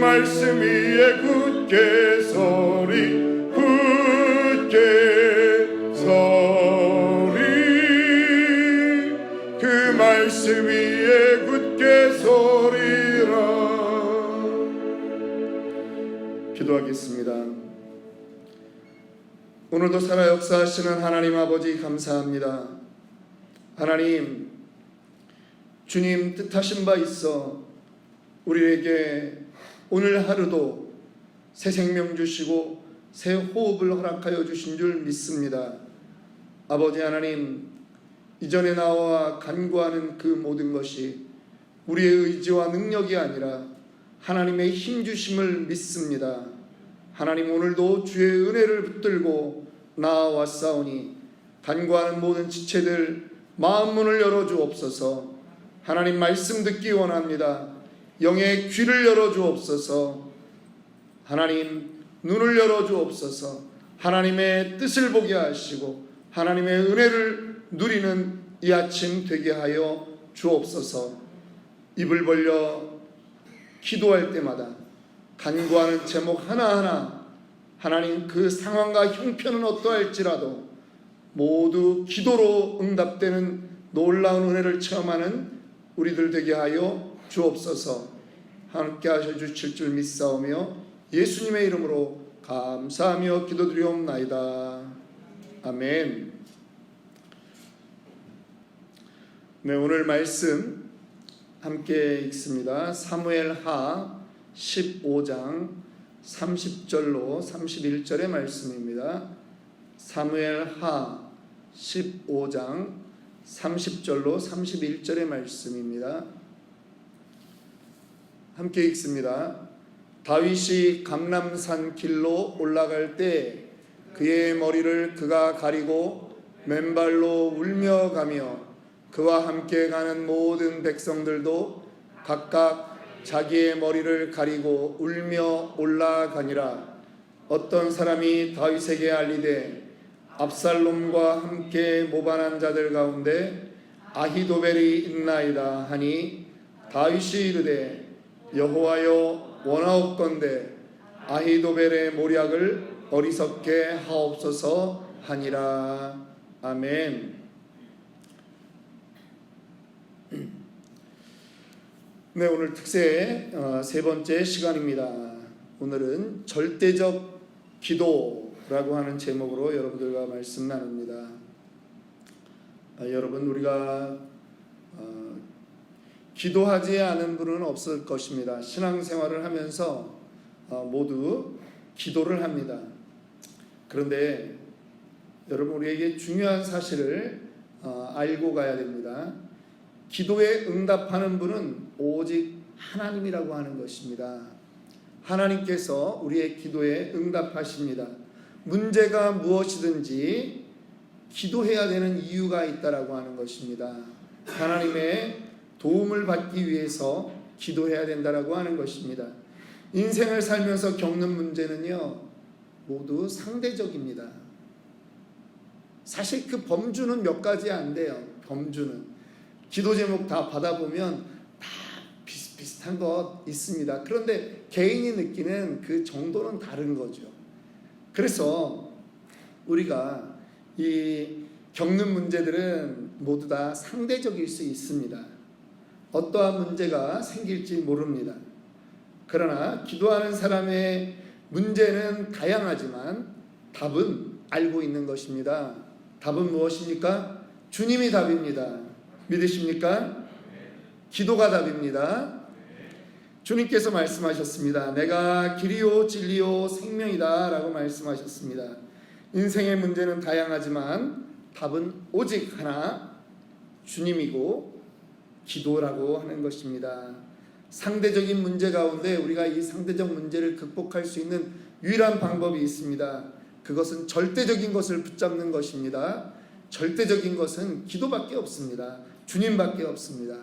말씀 위에 굳게 서리 굳게 서리. 그 말씀 위에 굳게 서리라. 기도하겠습니다. 오늘도 살아 역사하시는 하나님 아버지 감사합니다. 하나님 주님 뜻하신 바 있어 우리에게 오늘 하루도 새 생명 주시고 새 호흡을 허락하여 주신 줄 믿습니다. 아버지 하나님, 이전에 나와 간구하는 그 모든 것이 우리의 의지와 능력이 아니라 하나님의 힘 주심을 믿습니다. 하나님 오늘도 주의 은혜를 붙들고 나아왔사오니 간구하는 모든 지체들 마음 문을 열어 주옵소서. 하나님 말씀 듣기 원합니다. 영의 귀를 열어 주옵소서. 하나님 눈을 열어 주옵소서. 하나님의 뜻을 보게 하시고 하나님의 은혜를 누리는 이 아침 되게 하여 주옵소서. 입을 벌려 기도할 때마다 간구하는 제목 하나하나 하나님 그 상황과 형편은 어떠할지라도 모두 기도로 응답되는 놀라운 은혜를 체험하는 우리들 되게 하여 주옵소서 함께 하셔 주실 줄 믿사오며 예수님의 이름으로 감사하며 기도드리옵나이다. 아멘. 네, 오늘 말씀 함께 읽습니다. 사무엘하 15장 30절로 31절의 말씀입니다. 사무엘하 15장 30절로 31절의 말씀입니다. 함께 읽습니다. 다윗이 감람산 길로 올라갈 때 그의 머리를 그가 가리고 맨발로 울며 가며 그와 함께 가는 모든 백성들도 각각 자기의 머리를 가리고 울며 올라가니라 어떤 사람이 다윗에게 알리되 압살롬과 함께 모반한 자들 가운데 아히도벨이 있나이다 하니 다윗이 이르되 여호와여 원하옵건대 아히도벨의 모략을 어리석게 하옵소서 하니라 아멘. 네 오늘 특세 어, 세 번째 시간입니다. 오늘은 절대적 기도라고 하는 제목으로 여러분들과 말씀 나눕니다. 아, 여러분 우리가 어, 기도하지 않은 분은 없을 것입니다. 신앙생활을 하면서 어, 모두 기도를 합니다. 그런데 여러분 우리에게 중요한 사실을 어, 알고 가야 됩니다. 기도에 응답하는 분은 오직 하나님이라고 하는 것입니다. 하나님께서 우리의 기도에 응답하십니다. 문제가 무엇이든지 기도해야 되는 이유가 있다라고 하는 것입니다. 하나님의 도움을 받기 위해서 기도해야 된다라고 하는 것입니다. 인생을 살면서 겪는 문제는요, 모두 상대적입니다. 사실 그 범주는 몇 가지 안 돼요. 범주는. 기도 제목 다 받아보면 다 비슷비슷한 것 있습니다. 그런데 개인이 느끼는 그 정도는 다른 거죠. 그래서 우리가 이 겪는 문제들은 모두 다 상대적일 수 있습니다. 어떠한 문제가 생길지 모릅니다. 그러나 기도하는 사람의 문제는 다양하지만 답은 알고 있는 것입니다. 답은 무엇입니까? 주님이 답입니다. 믿으십니까? 기도가 답입니다. 주님께서 말씀하셨습니다. 내가 길이요 진리요 생명이다 라고 말씀하셨습니다. 인생의 문제는 다양하지만 답은 오직 하나 주님이고 기도라고 하는 것입니다. 상대적인 문제 가운데 우리가 이 상대적 문제를 극복할 수 있는 유일한 방법이 있습니다. 그것은 절대적인 것을 붙잡는 것입니다. 절대적인 것은 기도밖에 없습니다. 주님밖에 없습니다.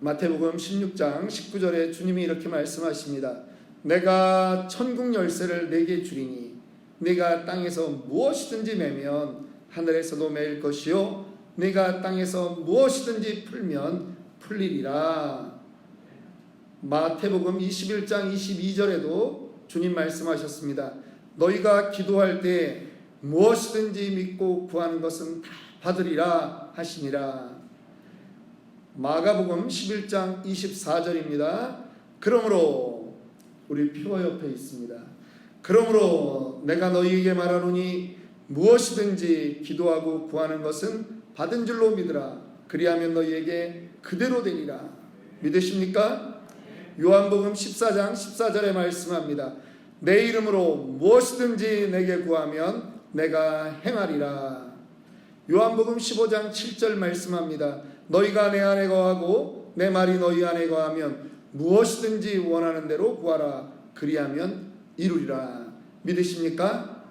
마태복음 16장 19절에 주님이 이렇게 말씀하십니다. 내가 천국 열쇠를 내게 주리니 네가 땅에서 무엇이든지 매면 하늘에서도 매일 것이요 네가 땅에서 무엇이든지 풀면 풀리리라. 마태복음 21장 22절에도 주님 말씀하셨습니다. 너희가 기도할 때 무엇이든지 믿고 구하는 것은 다 받으리라 하시니라. 마가복음 11장 24절입니다. 그러므로 우리 표어 옆에 있습니다. 그러므로 내가 너희에게 말하노니 무엇이든지 기도하고 구하는 것은 받은 줄로 믿으라. 그리하면 너희에게 그대로 되리라. 믿으십니까? 요한복음 14장 14절에 말씀합니다. 내 이름으로 무엇이든지 내게 구하면 내가 행하리라. 요한복음 15장 7절 말씀합니다. 너희가 내 안에 거하고 내 말이 너희 안에 거하면 무엇이든지 원하는 대로 구하라. 그리하면 이루리라. 믿으십니까?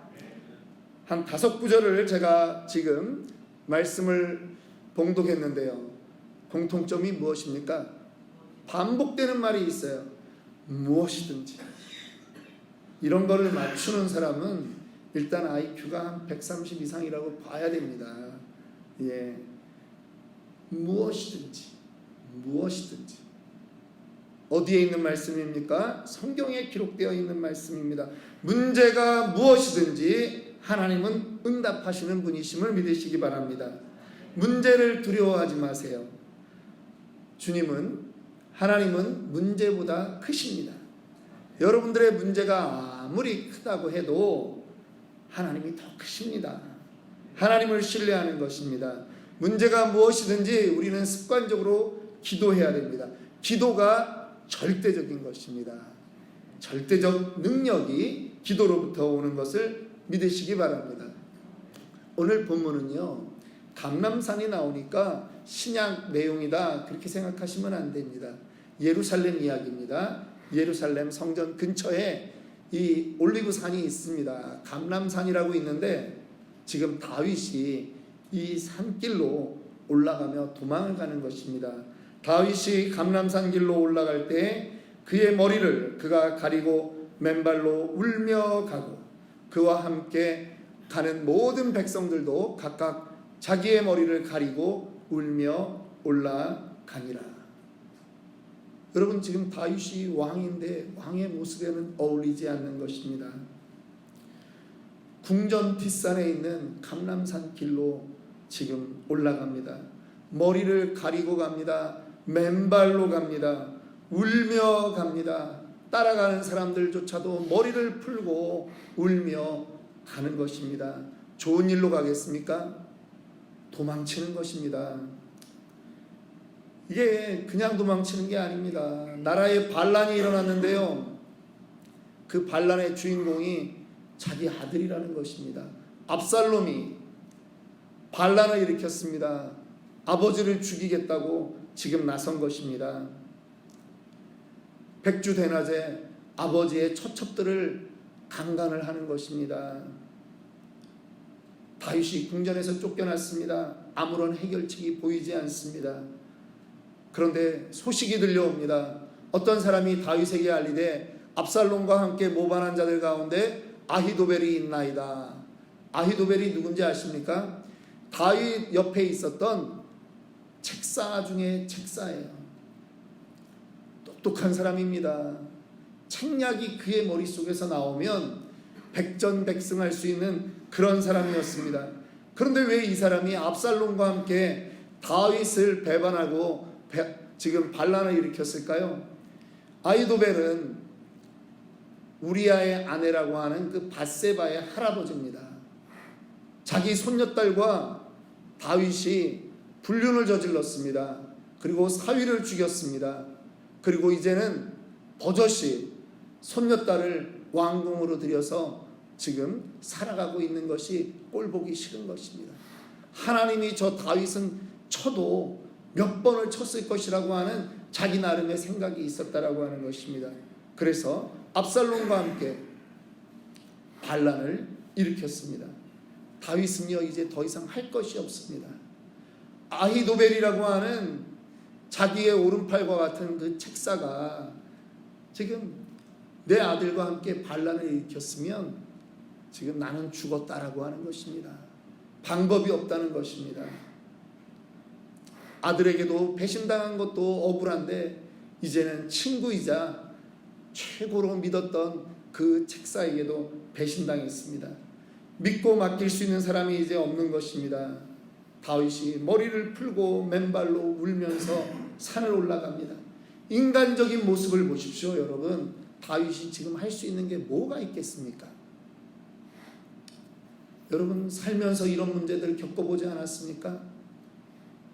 한 다섯 구절을 제가 지금 말씀을 봉독했는데요. 공통점이 무엇입니까? 반복되는 말이 있어요. 무엇이든지. 이런 거를 맞추는 사람은 일단 IQ가 한 130 이상이라고 봐야 됩니다. 예. 무엇이든지. 무엇이든지. 어디에 있는 말씀입니까? 성경에 기록되어 있는 말씀입니다. 문제가 무엇이든지 하나님은 응답하시는 분이심을 믿으시기 바랍니다. 문제를 두려워하지 마세요. 주님은 하나님은 문제보다 크십니다. 여러분들의 문제가 아무리 크다고 해도 하나님이 더 크십니다. 하나님을 신뢰하는 것입니다. 문제가 무엇이든지 우리는 습관적으로 기도해야 됩니다. 기도가 절대적인 것입니다. 절대적 능력이 기도로부터 오는 것을 믿으시기 바랍니다. 오늘 본문은요, 감람산이 나오니까 신약 내용이다 그렇게 생각하시면 안 됩니다. 예루살렘 이야기입니다. 예루살렘 성전 근처에 이 올리브산이 있습니다. 감람산이라고 있는데 지금 다윗이 이 산길로 올라가며 도망을 가는 것입니다. 다윗이 감람산 길로 올라갈 때 그의 머리를 그가 가리고 맨발로 울며 가고 그와 함께 가는 모든 백성들도 각각 자기의 머리를 가리고 울며 올라가니라. 여러분 지금 다윗이 왕인데 왕의 모습에는 어울리지 않는 것입니다. 궁전 뒷산에 있는 감람산 길로 지금 올라갑니다. 머리를 가리고 갑니다. 맨발로 갑니다. 울며 갑니다. 따라가는 사람들조차도 머리를 풀고 울며 가는 것입니다. 좋은 일로 가겠습니까? 도망치는 것입니다. 이게 그냥 도망치는 게 아닙니다. 나라에 반란이 일어났는데요. 그 반란의 주인공이 자기 아들이라는 것입니다. 압살롬이 반란을 일으켰습니다. 아버지를 죽이겠다고 지금 나선 것입니다. 백주 대낮에 아버지의 처첩들을 강간을 하는 것입니다. 다윗이 궁전에서 쫓겨났습니다. 아무런 해결책이 보이지 않습니다. 그런데 소식이 들려옵니다. 어떤 사람이 다윗에게 알리되 압살롬과 함께 모반한 자들 가운데 아히도벨이 있나이다. 아히도벨이 누군지 아십니까? 다윗 옆에 있었던 책사 중에 책사예요. 똑똑한 사람입니다. 책략이 그의 머릿속에서 나오면 백전백승할 수 있는 그런 사람이었습니다. 그런데 왜 이 사람이 압살롬과 함께 다윗을 배반하고 배, 지금 반란을 일으켰을까요? 아이도벨은 우리아의 아내라고 하는 그 바세바의 할아버지입니다. 자기 손녀딸과 다윗이 불륜을 저질렀습니다. 그리고 사위를 죽였습니다. 그리고 이제는 버젓이 손녀딸을 왕궁으로 들여서 지금 살아가고 있는 것이 꼴보기 싫은 것입니다. 하나님이 저 다윗은 쳐도 몇 번을 쳤을 것이라고 하는 자기 나름의 생각이 있었다라고 하는 것입니다. 그래서 압살롬과 함께 반란을 일으켰습니다. 다윗은요 이제 더 이상 할 것이 없습니다. 아히도벨이라고 하는 자기의 오른팔과 같은 그 책사가 지금 내 아들과 함께 반란을 일으켰으면 지금 나는 죽었다라고 하는 것입니다. 방법이 없다는 것입니다. 아들에게도 배신당한 것도 억울한데 이제는 친구이자 최고로 믿었던 그 책사에게도 배신당했습니다. 믿고 맡길 수 있는 사람이 이제 없는 것입니다. 다윗이 머리를 풀고 맨발로 울면서 산을 올라갑니다. 인간적인 모습을 보십시오, 여러분. 다윗이 지금 할 수 있는 게 뭐가 있겠습니까? 여러분 살면서 이런 문제들 겪어보지 않았습니까?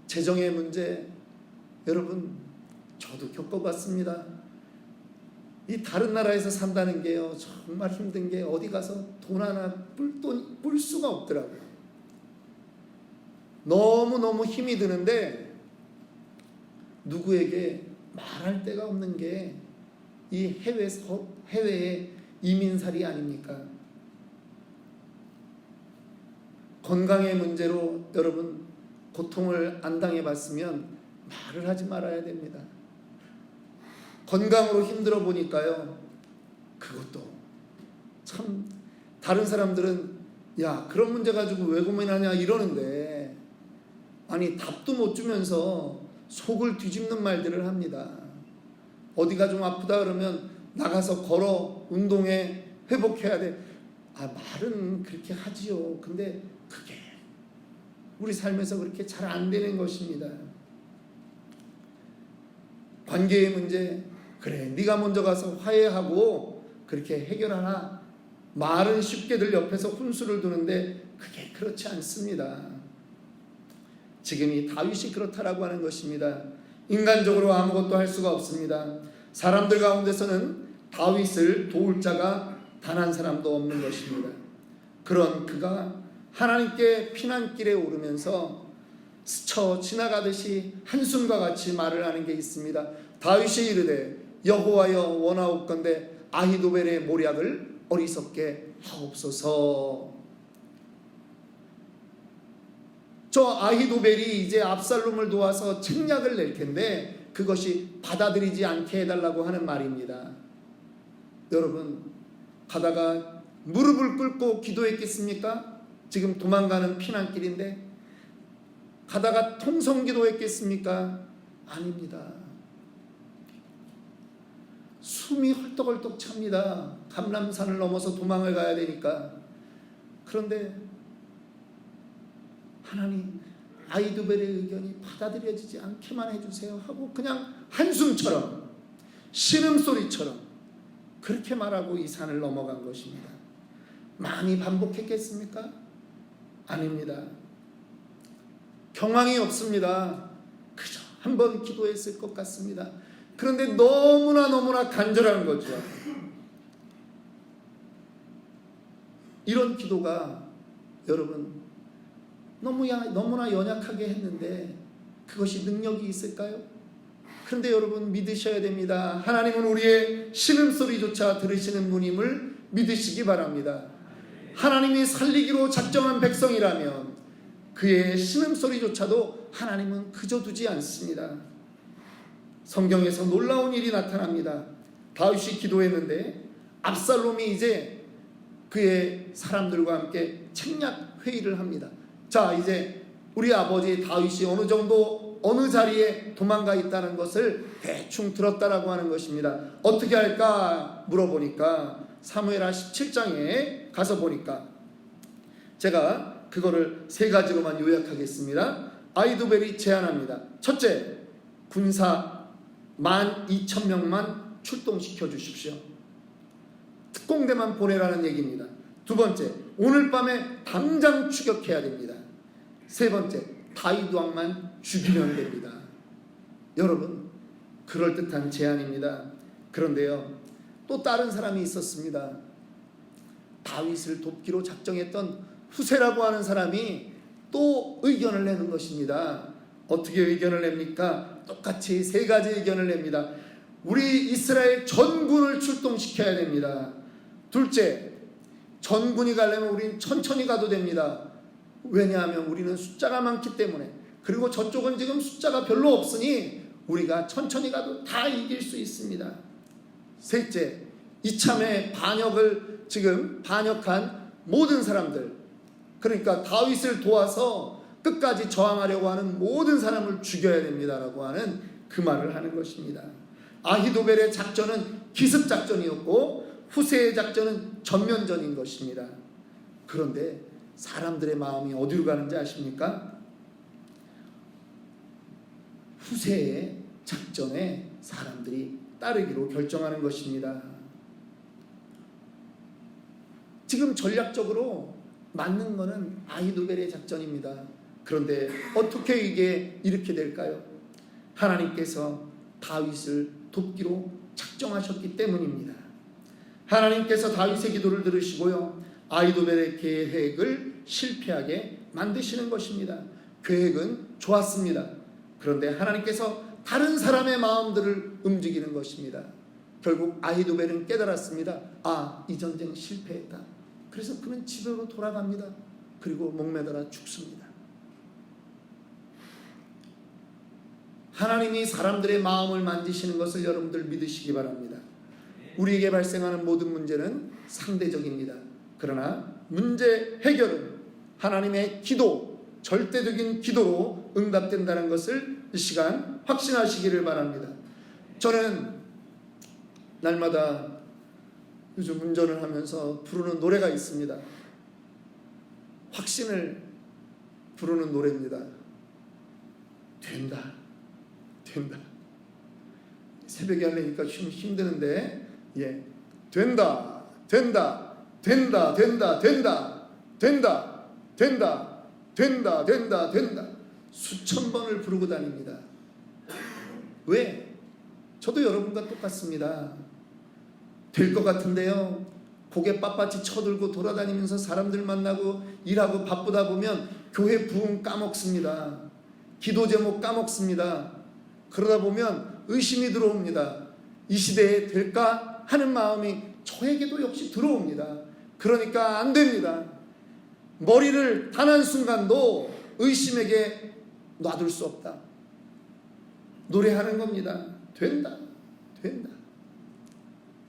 재정의 문제, 여러분 저도 겪어봤습니다. 이 다른 나라에서 산다는 게요 정말 힘든 게 어디 가서 돈 하나 뿔 돈 뿔 수가 없더라고요. 너무 너무 힘이 드는데 누구에게 말할 데가 없는 게 이 해외 서, 해외의 이민살이 아닙니까? 건강의 문제로 여러분 고통을 안 당해봤으면 말을 하지 말아야 됩니다. 건강으로 힘들어 보니까요. 그것도 참 다른 사람들은 야 그런 문제 가지고 왜 고민하냐 이러는데 아니 답도 못 주면서 속을 뒤집는 말들을 합니다. 어디가 좀 아프다 그러면 나가서 걸어 운동해 회복해야 돼. 아 말은 그렇게 하지요. 근데 그게 우리 삶에서 그렇게 잘 안 되는 것입니다. 관계의 문제 그래 네가 먼저 가서 화해하고 그렇게 해결하나 말은 쉽게 들 옆에서 훈수를 두는데 그게 그렇지 않습니다. 지금 이 다윗이 그렇다라고 하는 것입니다. 인간적으로 아무것도 할 수가 없습니다. 사람들 가운데서는 다윗을 도울 자가 단 한 사람도 없는 것입니다. 그런 그가 하나님께 피난길에 오르면서 스쳐 지나가듯이 한숨과 같이 말을 하는 게 있습니다. 다윗이 이르되 여호와여 원하옵건대 아히도벨의 모략을 어리석게 하옵소서. 저 아히도벨이 이제 압살롬을 도와서 책략을 낼 텐데 그것이 받아들이지 않게 해달라고 하는 말입니다. 여러분 가다가 무릎을 꿇고 기도했겠습니까? 지금 도망가는 피난길인데 가다가 통성 기도 했겠습니까? 아닙니다. 숨이 헐떡헐떡 찹니다. 감람산을 넘어서 도망을 가야 되니까. 그런데 하나님 아이두벨의 의견이 받아들여지지 않게만 해주세요 하고 그냥 한숨처럼 신음소리처럼 그렇게 말하고 이 산을 넘어간 것입니다. 많이 반복했겠습니까? 아닙니다. 경황이 없습니다. 그저 한 번 기도했을 것 같습니다. 그런데 너무나 너무나 간절한 거죠. 이런 기도가 여러분 너무 야, 너무나 연약하게 했는데 그것이 능력이 있을까요? 그런데 여러분 믿으셔야 됩니다. 하나님은 우리의 신음소리조차 들으시는 분임을 믿으시기 바랍니다. 하나님이 살리기로 작정한 백성이라면 그의 신음소리조차도 하나님은 그저 두지 않습니다. 성경에서 놀라운 일이 나타납니다. 다윗이 기도했는데 압살롬이 이제 그의 사람들과 함께 책략 회의를 합니다. 자, 이제 우리 아버지 다윗이 어느 정도 어느 자리에 도망가 있다는 것을 대충 들었다라고 하는 것입니다. 어떻게 할까 물어보니까 사무엘하 17장에 가서 보니까 제가 그거를 세 가지로만 요약하겠습니다. 아이도벨이 제안합니다. 첫째, 군사 만 2천 명만 출동시켜 주십시오. 특공대만 보내라는 얘기입니다. 두 번째, 오늘 밤에 당장 추격해야 됩니다. 세 번째, 다윗 왕만 죽이면 됩니다. 여러분, 그럴듯한 제안입니다. 그런데요, 또 다른 사람이 있었습니다. 다윗을 돕기로 작정했던 후세라고 하는 사람이 또 의견을 내는 것입니다. 어떻게 의견을 냅니까? 똑같이 세 가지 의견을 냅니다. 우리 이스라엘 전군을 출동시켜야 됩니다. 둘째, 전군이 가려면 우린 천천히 가도 됩니다. 왜냐하면 우리는 숫자가 많기 때문에. 그리고 저쪽은 지금 숫자가 별로 없으니 우리가 천천히 가도 다 이길 수 있습니다. 셋째, 이참에 반역을 지금 반역한 모든 사람들, 그러니까 다윗을 도와서 끝까지 저항하려고 하는 모든 사람을 죽여야 됩니다라고 하는 그 말을 하는 것입니다. 아히도벨의 작전은 기습 작전이었고 후세의 작전은 전면전인 것입니다. 그런데 사람들의 마음이 어디로 가는지 아십니까? 후세의 작전에 사람들이 따르기로 결정하는 것입니다. 지금 전략적으로 맞는 것은 아히도벨의 작전입니다. 그런데 어떻게 이게 이렇게 될까요? 하나님께서 다윗을 돕기로 작정하셨기 때문입니다. 하나님께서 다윗의 기도를 들으시고요. 아이도벨의 계획을 실패하게 만드시는 것입니다. 계획은 좋았습니다. 그런데 하나님께서 다른 사람의 마음들을 움직이는 것입니다. 결국 아이도벨은 깨달았습니다. 아, 이 전쟁 실패했다. 그래서 그는 집으로 돌아갑니다. 그리고 목매달아 죽습니다. 하나님이 사람들의 마음을 만지시는 것을 여러분들 믿으시기 바랍니다. 우리에게 발생하는 모든 문제는 상대적입니다. 그러나 문제 해결은 하나님의 기도, 절대적인 기도로 응답된다는 것을 이 시간 확신하시기를 바랍니다. 저는 날마다 요즘 운전을 하면서 부르는 노래가 있습니다. 확신을 부르는 노래입니다. 된다. 된다. 새벽에 하려니까 좀 힘드는데, 예. 된다. 된다. 된다. 된다. 된다. 된다. 된다. 된다. 된다. 된다. 수천 번을 부르고 다닙니다. 왜? 저도 여러분과 똑같습니다. 될 것 같은데요. 고개 빳빳이 쳐들고 돌아다니면서 사람들 만나고 일하고 바쁘다 보면 교회 부흥 까먹습니다. 기도 제목 까먹습니다. 그러다 보면 의심이 들어옵니다. 이 시대에 될까 하는 마음이 저에게도 역시 들어옵니다. 그러니까 안 됩니다. 머리를 단 한 순간도 의심에게 놔둘 수 없다. 노래하는 겁니다. 된다. 된다.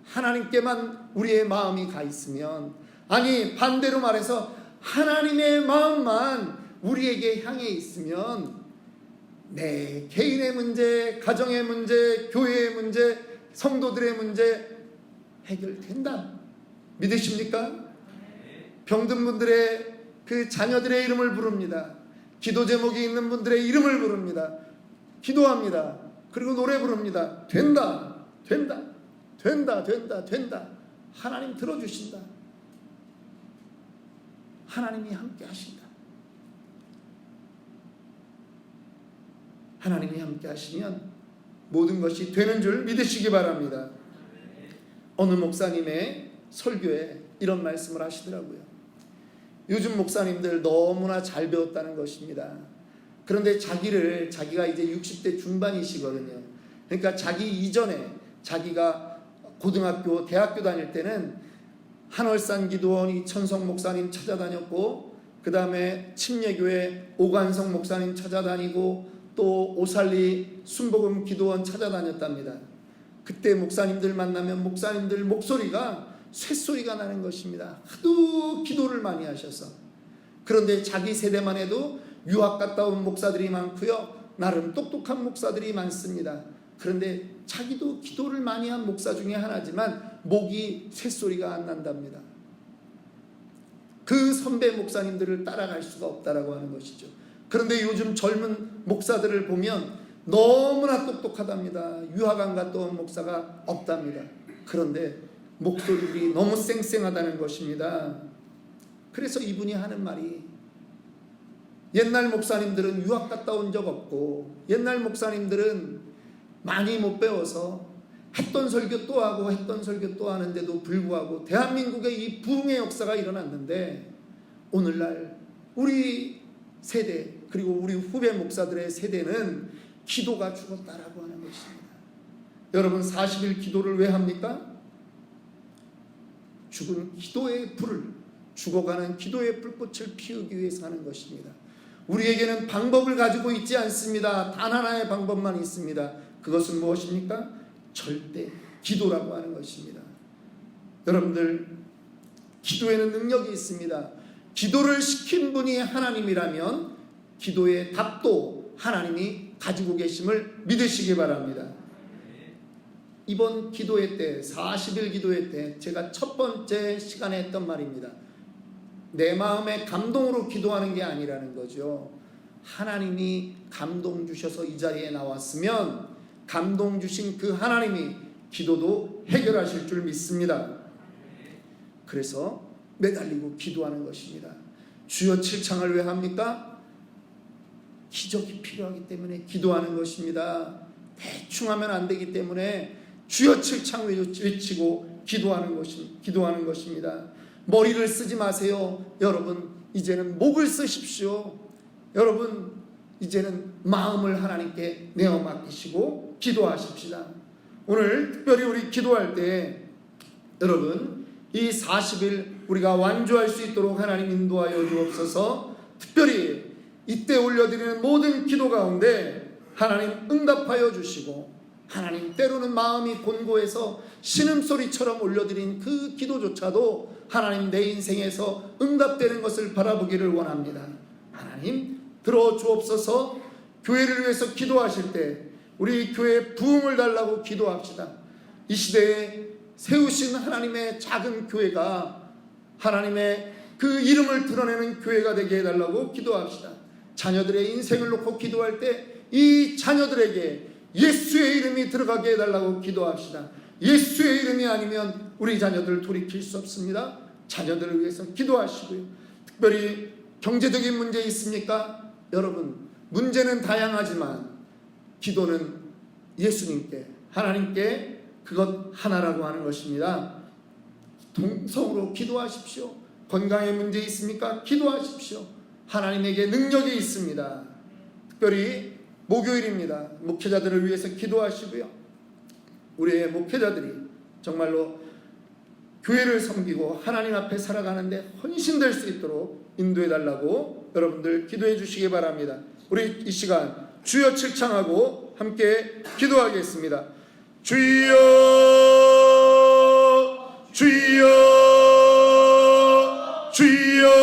하나님께만 우리의 마음이 가 있으면 아니 반대로 말해서 하나님의 마음만 우리에게 향해 있으면 내 개인의 문제, 가정의 문제, 교회의 문제, 성도들의 문제 해결된다. 믿으십니까? 병든 분들의 그 자녀들의 이름을 부릅니다. 기도 제목이 있는 분들의 이름을 부릅니다. 기도합니다. 그리고 노래 부릅니다. 된다. 된다. 된다. 된다. 된다. 하나님 들어주신다. 하나님이 함께 하신다. 하나님이 함께 하시면 모든 것이 되는 줄 믿으시기 바랍니다. 어느 목사님의 설교에 이런 말씀을 하시더라고요. 요즘 목사님들 너무나 잘 배웠다는 것입니다. 그런데 자기를 자기가 이제 60대 중반이시거든요. 그러니까 자기 이전에 자기가 고등학교, 대학교 다닐 때는 한월산 기도원 이천성 목사님 찾아다녔고 그 다음에 침례교회 오관성 목사님 찾아다니고 또 오살리 순복음 기도원 찾아다녔답니다. 그때 목사님들 만나면 목사님들 목소리가 쇳소리가 나는 것입니다. 하도 기도를 많이 하셔서. 그런데 자기 세대만 해도 유학 갔다 온 목사들이 많고요. 나름 똑똑한 목사들이 많습니다. 그런데 자기도 기도를 많이 한 목사 중에 하나지만 목이 쇳소리가 안 난답니다. 그 선배 목사님들을 따라갈 수가 없다라고 하는 것이죠. 그런데 요즘 젊은 목사들을 보면 너무나 똑똑하답니다. 유학 안 갔다 온 목사가 없답니다. 그런데 목소리들이 너무 쌩쌩하다는 것입니다. 그래서 이분이 하는 말이 옛날 목사님들은 유학 갔다 온 적 없고 옛날 목사님들은 많이 못 배워서 했던 설교 또 하고 했던 설교 또 하는데도 불구하고 대한민국의 이 부흥의 역사가 일어났는데 오늘날 우리 세대 그리고 우리 후배 목사들의 세대는 기도가 죽었다라고 하는 것입니다. 여러분 40일 기도를 왜 합니까? 죽은 기도의 불을 죽어가는 기도의 불꽃을 피우기 위해서 하는 것입니다. 우리에게는 방법을 가지고 있지 않습니다. 단 하나의 방법만 있습니다. 그것은 무엇입니까? 절대 기도라고 하는 것입니다. 여러분들 기도에는 능력이 있습니다. 기도를 시킨 분이 하나님이라면 기도의 답도 하나님이 가지고 계심을 믿으시기 바랍니다. 이번 기도회 때 40일 기도회 때 제가 첫 번째 시간에 했던 말입니다. 내 마음의 감동으로 기도하는 게 아니라는 거죠. 하나님이 감동 주셔서 이 자리에 나왔으면 감동 주신 그 하나님이 기도도 해결하실 줄 믿습니다. 그래서 매달리고 기도하는 것입니다. 주여 칠창을 왜 합니까? 기적이 필요하기 때문에 기도하는 것입니다. 대충 하면 안 되기 때문에 주여 칠창 외치고 기도하는 것이 기도하는 것입니다. 머리를 쓰지 마세요. 여러분 이제는 목을 쓰십시오. 여러분 이제는 마음을 하나님께 내어 맡기시고 기도하십시다. 오늘 특별히 우리 기도할 때 여러분 이 40일 우리가 완주할 수 있도록 하나님 인도하여 주옵소서. 특별히 이때 올려드리는 모든 기도 가운데 하나님 응답하여 주시고 하나님 때로는 마음이 곤고해서 신음소리처럼 올려드린 그 기도조차도 하나님 내 인생에서 응답되는 것을 바라보기를 원합니다. 하나님 들어 주옵소서 교회를 위해서 기도하실 때 우리 교회 부흥을 달라고 기도합시다. 이 시대에 세우신 하나님의 작은 교회가 하나님의 그 이름을 드러내는 교회가 되게 해달라고 기도합시다. 자녀들의 인생을 놓고 기도할 때 이 자녀들에게 예수의 이름이 들어가게 해달라고 기도합시다. 예수의 이름이 아니면 우리 자녀들 돌이킬 수 없습니다. 자녀들을 위해서 기도하시고요. 특별히 경제적인 문제 있습니까? 여러분, 문제는 다양하지만 기도는 예수님께, 하나님께 그것 하나라고 하는 것입니다. 동성으로 기도하십시오. 건강에 문제 있습니까? 기도하십시오. 하나님에게 능력이 있습니다. 특별히 목요일입니다. 목회자들을 위해서 기도하시고요. 우리의 목회자들이 정말로 교회를 섬기고 하나님 앞에 살아가는데 헌신될 수 있도록 인도해 달라고 여러분들 기도해 주시기 바랍니다. 우리 이 시간 주여 칠창하고 함께 기도하겠습니다. 주여 주여 주여